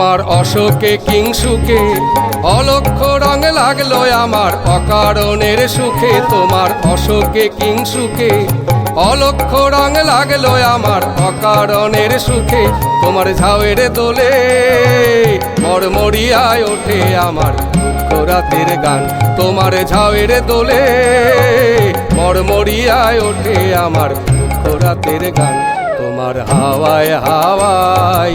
তোমার অশোকে, কিংসুকে, অলক্ষ রং লাগল আমার অকারণের সুখে। তোমার অশোকে, কিংসুকে, অলক্ষ রং লাগল আমার অকারণের সুখে। তোমার ঝাউয়ের দোলে মরমরিয়ায় ওঠে আমার দুঃখ রাতের গান। তোমার ঝাউয়ের দোলে মরমরিয়ায় ওঠে আমার দুঃখ রাতের গান। তোমার হাওয়ায় হাওয়ায়